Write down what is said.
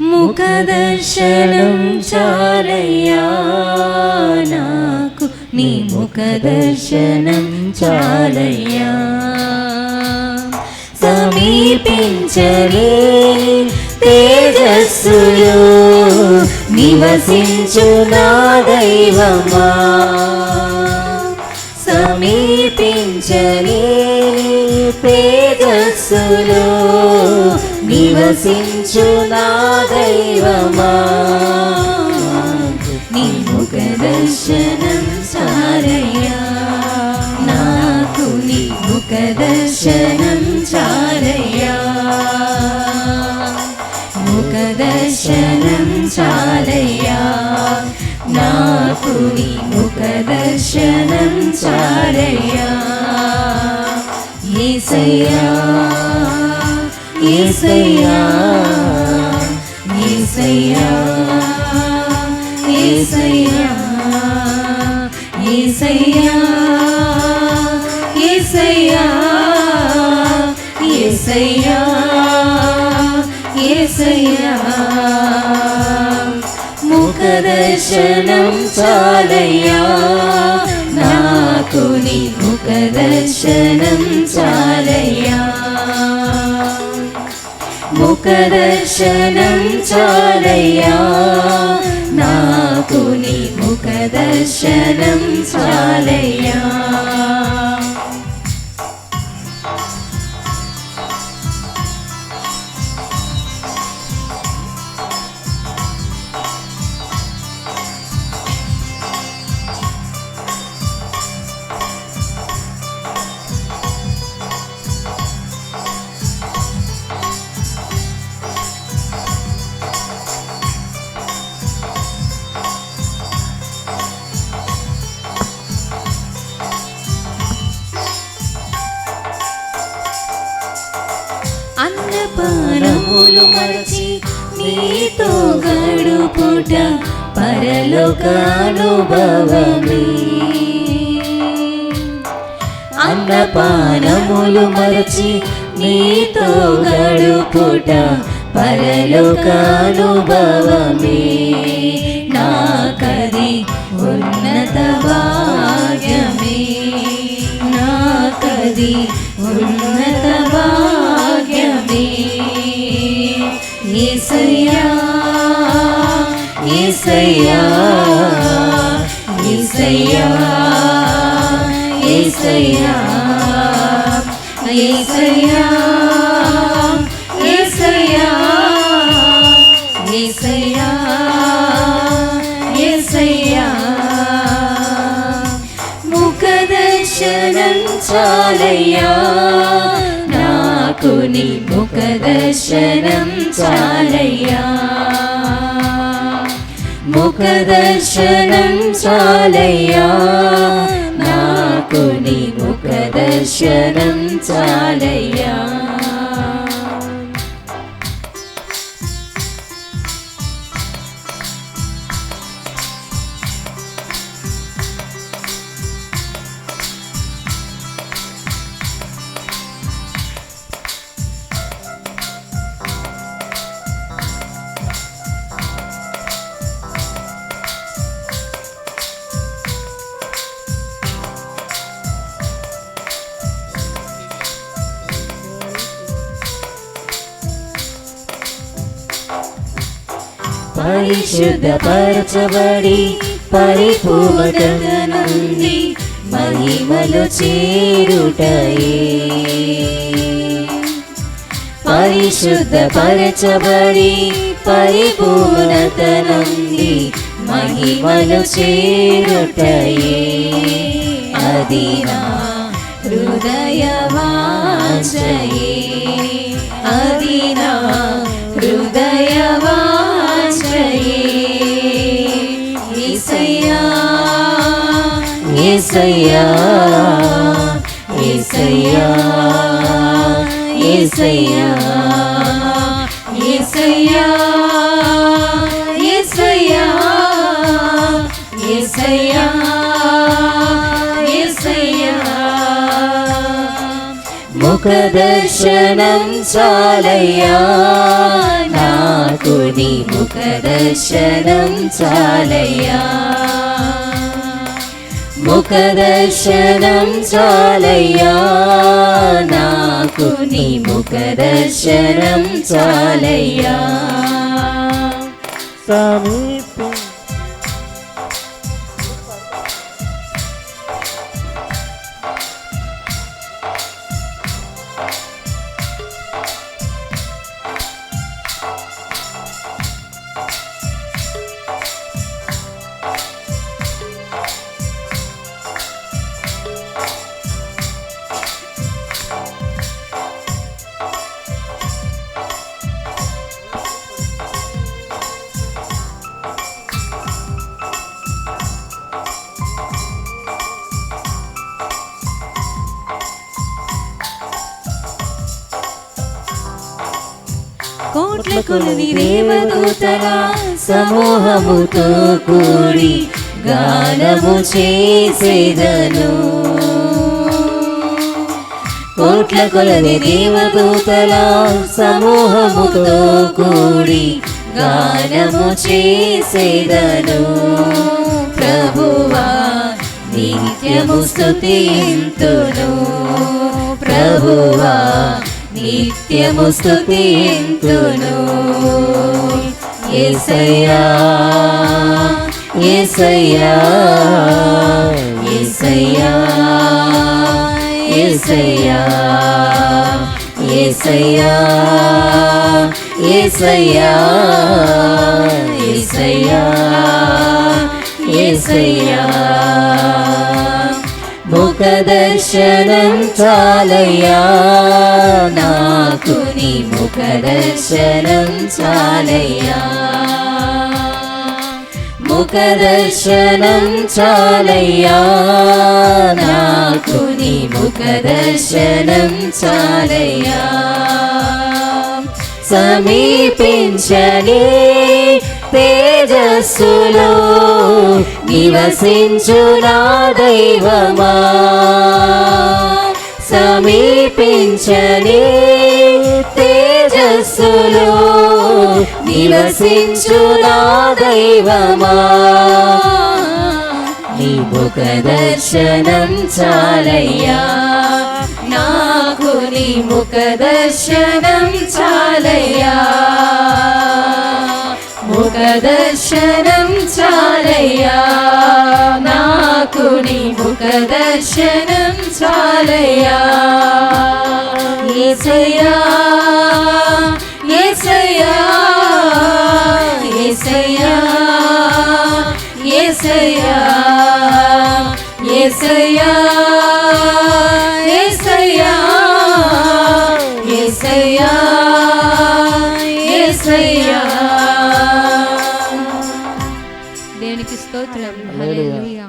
ముఖదర్శనం చాలయ్యా నాకు. నీ ముఖదర్శనం చాలయ్యా. సమీపించలే తేజస్సులో నివసించు నా దైవమా. సమీ నివసించు నా దైవమా నీ ముఖ దర్శనం చారయ్యా నాకు నీ ముఖ దర్శనం చారయ్యా ముఖ దర్శనం చారయ్యా నాకు నీ ముఖ దర్శనం చారయ్యా ఏసయ్యా ఏసయ్యా ఏసయ్యా ఏసయ్యా ఏసయ్యా ఏసయ్యా ఏసయ్యా ఏసయ్యా. ముఖదర్శనం చాలయ్యా నాకు నీ ముఖదర్శనం చాలయ్యా. ఒక్క దర్శనం చాలయ్యా నాకు నీ ముఖ చాలయ్యా మరచి నీతో గడుపుట పరలోక అనుభవమే అన్నపానములు మరచి నీతో గడుపుట పరలోక అనుభవమే నాకది ఉన్నత భాగ్యమే. నాకది ఉన్నత భాగ్యమే ఏసయ్యా ఏసయ్యా ఏసయ్యా ఏసయ్యా ఏసయ్యా ఏసయ్యా ఏసయ్యా ఏసయ్యా. ముఖదర్శనం చాలయ్యా నాకు నీ ముఖ దర్శనం చాలయ్యా. ముఖ దర్శనం చాలయ్యా. నాకు నీ ముఖ దర్శనం చాలయ్యా. పరిశుద్ధపరచబడి పరిపూర్ణత మహిమలు చేరుటయే పరిశుద్ధపరచబడి పరిపూర్ణతనంది మహిమలు చేరుటయే అది నా హృదయవాచయే అది ఏసయ్యా ఏసయ్యా ఏసయ్యా ఏసయ్యా ఏసయ్యా ఏసయ్యా ఏసయ్యా. ముఖ దర్శనం చాలయ్యా నాకు నీ ముఖ చాలయ్యా. ముఖదర్శనం చాలయ్యా నాకు నీ ముఖదర్శనం చాలయ్యా సమీపం కోట్ల కొలది దేవదూతల సమూహముతో కూడి గానము చేసేదను. కోట్ల కొలది దేవదూతల సమూహముతో కూడి గానము చేసేదను. ప్రభువా నిత్యము స్తుతింతును. ప్రభువా నిత్యము స్థుతింతును యేసయ్యా యేసయ్యా యేసయ్యా యేసయ్యా యేసయ్యా యేసయ్యా యేసయ్యా యేసయ్యా ముఖ దర్శనం చాలయ్యా నాకు నీ ముఖ దర్శనం చాలయ్యా ముఖ దర్శనం చాలయ్యా నాకు నీ ముఖ దర్శనం చాలయ్యా సమీపించని తేజస్సులో నివసించు నా దైవమా? సమీపించని తేజస్సులో నివసించు నా దైవమా? నీ ముఖ దర్శనం చాలయ్యా. నాకు నీ ముఖ దర్శనం చాలయ్యా. దర్శనం చాలయ్యా. నాకు నీ ముఖ దర్శనం చాలయ్యా. ఏసయ్యా ఏసయ్యా ఏసయ్యా ఏసయ్యా ఏసయ్యా.